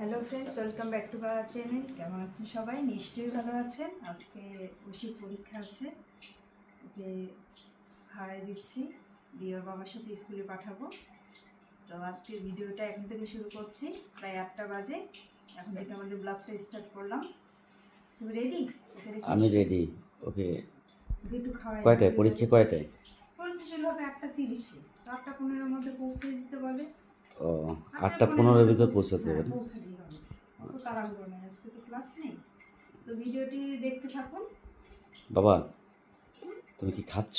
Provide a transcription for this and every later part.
Hello friends welcome back to our channel কেমন আছেন সবাই? নিশ্চয়ই ভালো আছেন। আজকে খুশির পরীক্ষা আছে। ওকে খাওয়াই দিচ্ছি। দিয়ে বাবার সাথে স্কুলে পাঠাবো। তো আজকের ভিডিওটা এখন থেকে শুরু করছি। প্রায় আটটা বাজে। এখন থেকে আমাদের ব্লগটা স্টার্ট করলাম। তুমি রেডি ওকে আমি রেডি ওকে ওকে একটু খাওয়াই। কয়টায়? পরীক্ষা কয়টায়? পরীক্ষা শুরু হবে আটটা তিরিশে। তো আটটা পনেরোর মধ্যে পৌঁছে দিতে বলে ও আটটা পনেরোর ভিতরে পৌঁছাতে পারি। বাবা, তুমি কি খাচ্ছ?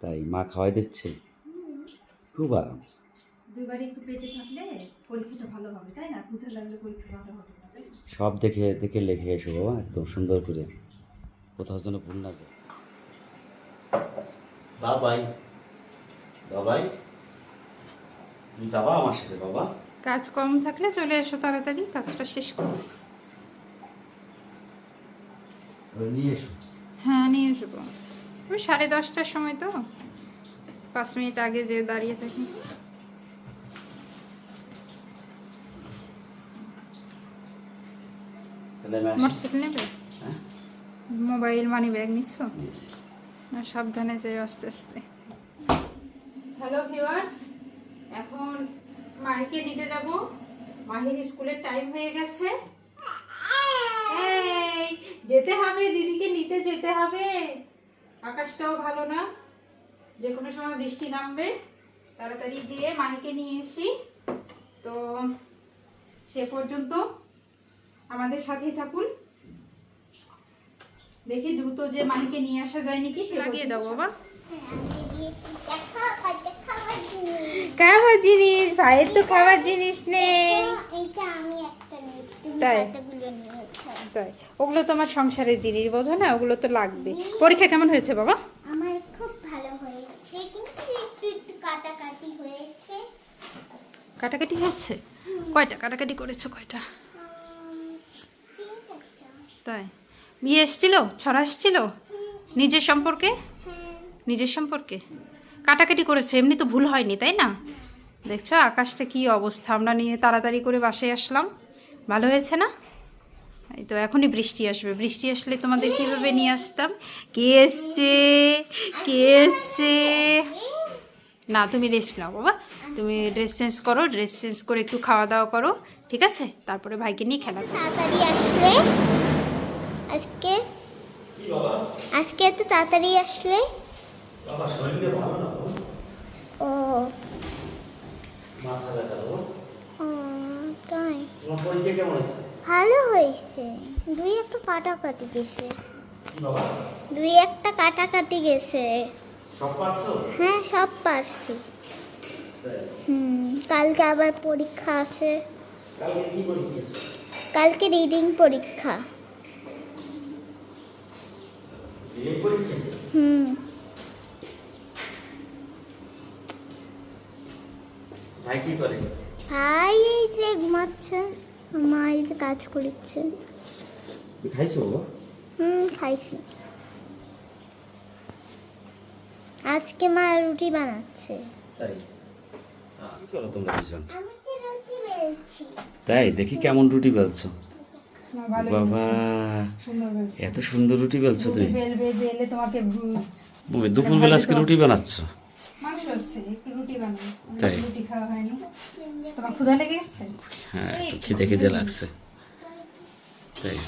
তাই মা খাওয়াই দিচ্ছে। খুব আরাম? সব দেখে দেখে লেখে এসো বাবা, একদম সুন্দর করে। কোথাও যেন ভুল না যায়। বাবাই বাবাই। যাবা আমার সাথে বাবা। কাজ কম থাকলে চলে এসো তাড়াতাড়ি কাজটা শেষ করো। নিয়ে এসো। হ্যাঁ নিয়ে আসব ওই সাড়ে দশটার সময় তো। পাঁচ মিনিট আগে যে দাঁড়িয়ে থাকি? মোটরসাইকেল নেবে? হ্যাঁ? মোবাইল মানি ব্যাগ নিচ্ছ সাবধানে যাই আস্তে আস্তে। হ্যালো ভিউয়ার্স এখন মাহিকে নিতে যাব। মাহির স্কুলের টাইম হয়ে গেছে। এই যেতে হবে দিদিকে নিতে যেতে হবে। আকাশটাও ভালো না। যে কোনো সময় বৃষ্টি নামবে। তাড়াতাড়ি গিয়ে মাহিকে নিয়ে এসি। তো সে পর্যন্ত আমাদের সাথেই থাকুন। দেখি দ্রুত যে মাহিকে নিয়ে আসা যায় নাকি সে লাগিয়ে দাও বাবা। খাবার জিনিস ভাইয়ের তো খাবার জিনিস নেই। তাই? তাই। ওগুলো তো আমার সংসারের জিনিস বোঝো না? ওগুলো তো লাগবে। পরীক্ষা কেমন হয়েছে বাবা? আমার খুব ভালো হয়েছে কিন্তু একটু একটু কাটাকাটি হয়েছে। কাটাকাটি হয়েছে? কয়টা? কাটাকাটি করেছ কয়টা? তাই। বিয়ে এসছিল? ছড়া এসছিল? নিজের সম্পর্কে? হ্যাঁ। নিজের সম্পর্কে? কাটাকাটি করেছে এমনি তো ভুল হয়নি তাই না? দেখছ আকাশটা কি অবস্থা আমরা নিয়ে তাড়াতাড়ি করে বাসায় আসলাম। ভালো হয়েছে না? এই তো এখনই বৃষ্টি আসবে বৃষ্টি আসলে তোমাদের কীভাবে নিয়ে আসতাম? কে এসছে? কে এসছে? না তুমি রেস্ট নাও বাবা তুমি ড্রেস চেঞ্জ করো ড্রেস চেঞ্জ করে একটু খাওয়া দাওয়া করো ঠিক আছে? তারপরে ভাইকে নিয়ে খেলা করো। তাড়াতাড়ি আসলে? আজকে? আজকে এত তাড়াতাড়ি আসলে? ও মাথা ব্যথা। ও, তাই। তোমার পরীক্ষা কেমন হয়েছে? ভালো হয়েছে। দুই একটা কাটাকাটি গেছে। বাবা? দুই একটা কাটাকাটি গেছে। সব পারছ? হ্যাঁ সব পারছি। হুম কালকে আবার পরীক্ষা আছে। কালকে কি পরীক্ষা? কালকে রিডিং পরীক্ষা। এই পরীক্ষা? হুম। ভাই কি করে? ভাই এই যে ঘুমাচ্ছে। মা এই যে কাজ করছে খাইছো? হুম খাইছি। আজকে মা রুটি বানাচ্ছে। তাই? কি তোমরা দুজন? আমি তো রুটি বেলছি। তাই? দেখি কেমন রুটি বেলছো। বাবা এত সুন্দর রুটি বেলছো তুমি। বেলবে বেলে তোমাকে দুপুরবেলা আজকে রুটি বানাচ্ছ? মাংস একটু রুটি বানাই। তাই? রুটি খাওয়া হয়নি তোমার ক্ষুধা লেগে গেছে? হ্যাঁ খিদে খিদে লাগছে। তাই?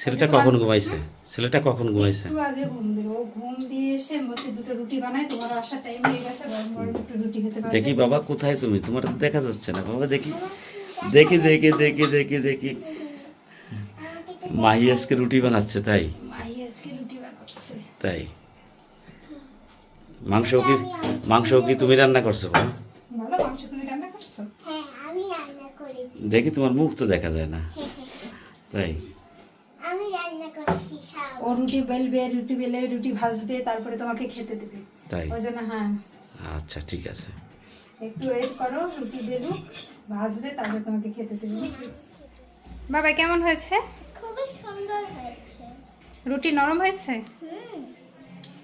ছেলেটা কখন ঘুমাইছে? ছেলেটা কখন ঘুমাইছে? একটু আগে ঘুম দিল। ও ঘুম দিয়ে এসে বসে দুটো রুটি বানাই তোমার আসার টাইম হয়ে গেছে গরম গরম একটু রুটি খেতে পারবে? দেখি বাবা কোথায় তুমি? তোমার তো দেখা যাচ্ছে না। বাবা দেখি। দেখি দেখি দেখি দেখি দেখি মাহি আজকে রুটি বানাচ্ছে তাই? মাই আজকে রুটি বানাচ্ছে। তাই? মাংস কি মাংস কি তুমি রান্না করছ বাবা ভালো মাংস তুমি রান্না করছ? হ্যাঁ আমি রান্না করেছি। দেখি তোমার মুখ তো দেখা যায় না। তাই? আমি রান্না করেছি সব ও রুটি বেলবে রুটি বেলে রুটি ভাজবে তারপরে তোমাকে খেতে দেবে। তাই? ওই জন্য হ্যাঁ। আচ্ছা ঠিক আছে। একটু ওয়েট করো রুটি বেলুক ভাজবে তারপরে তোমাকে খেতে দেবে। বাবা কেমন হয়েছে? খুবই সুন্দর হয়েছে। রুটি নরম হয়েছে? হুম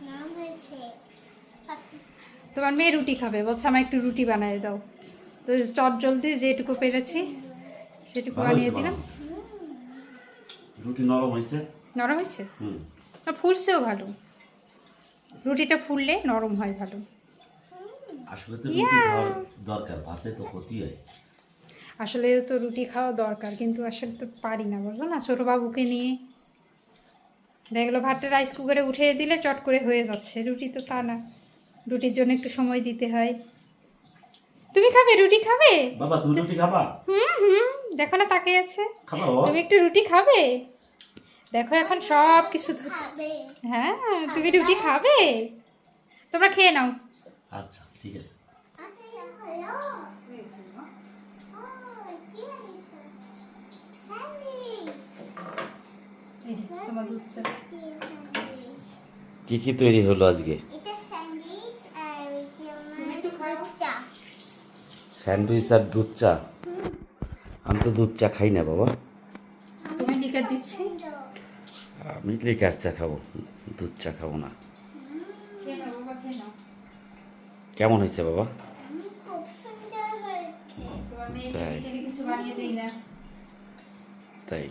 নাম হয়েছে। তোমার মেয়ে রুটি খাবে। বলছে আমার একটু রুটি বানিয়ে দাও। তো চট জলদি যেটুকু পেরেছি সেটুকু বানিয়ে দিলাম। রুটি নরম হয়েছে? নরম হয়েছে? হুম। না ফুলছেও ভালো। রুটিটা ফুললে নরম হয় ভালো। আসলে তো রুটি খাওয়ার দরকার ভাতে তো ক্ষতি হয়। আসলে তো রুটি খাওয়া দরকার কিন্তু আসলে তো পারি না বলব না? ছোটো বাবুকে নিয়ে। দেখল ভাতটা রাইস কুকারে উঠিয়ে দিলে চট করে হয়ে যাচ্ছে রুটি তো তা না। রুটির জন্য একটু সময় দিতে হয়। তুমি খাবে? রুটি খাবে? বাবা তুমি রুটি খাবা? হুম হুম দেখো না তাকে আছে। তুমি একটু রুটি খাবে? দেখো এখন সব কিছু খাবে। হ্যাঁ তুমি রুটি খাবে? তোমরা খেয়ে নাও। আচ্ছা ঠিক আছে। আচ্ছা কি কি তৈরি হলো আজকে এটা স্যান্ডউইচ আর এটা তুমি একটু খাও। আমার চা স্যান্ডউইচ আর দুধ চা। আমি তো দুধ চা খাই না বাবা। তুমি লিকার দিচ্ছি? আমি লিকার চা খাব দুধ চা খাব না। কেমন হয়েছে বাবা হুম, খুব সুন্দর হয়েছে তোমার মেয়েকে তাই। বিকেলে কিছু বানিয়ে দেই না। তাই।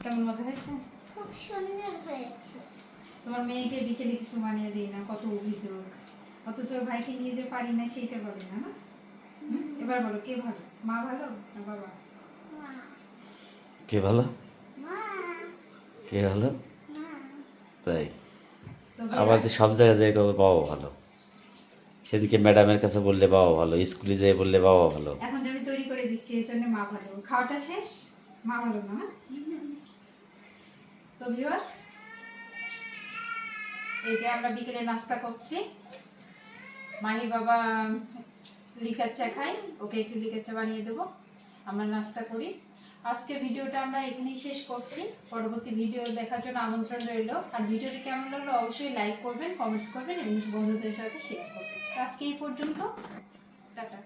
কেমন মজা হয়েছে? খুব সুন্দর হয়েছে। তোমার মেয়েকে বিকেলে কিছু বানিয়ে দিই না কত অভিযোগ। অথচ ভাইকে নিয়ে যে পারি না সেইটা বলে না না? এবার বলো কে ভালো? মা ভালো না বাবা? কে ভালো? কে ভালো? তাই। আবার তো সব জায়গায় যাই কবে বাবা ভালো। সেদিকে ম্যাডামের কাছে বললে বাবা ভালো স্কুলে যেয়ে বললে বাবা ভালো। এখন যে আমি তৈরি করে দিচ্ছি এর জন্য মা ভালো। খাওয়াটা শেষ? মা ভালো না হ্যাঁ? তো ভিউয়ার্স এই যে আমরা বিকেলে নাস্তা করছি। মাহির বাবা লিকার চা খাই, ওকে একটু লিকার চা বানিয়ে দেবো। আমরা নাস্তা করি। আজকে ভিডিওটা আমরা এখানেই শেষ করছি। পরবর্তী ভিডিও দেখার জন্য আমন্ত্রণ রইল। আর ভিডিওটি কেমন লাগল অবশ্যই লাইক করবেন কমেন্টস করবেন এবং বন্ধুদের সাথে শেয়ার করবেন। আজকে এই পর্যন্ত। টাটা।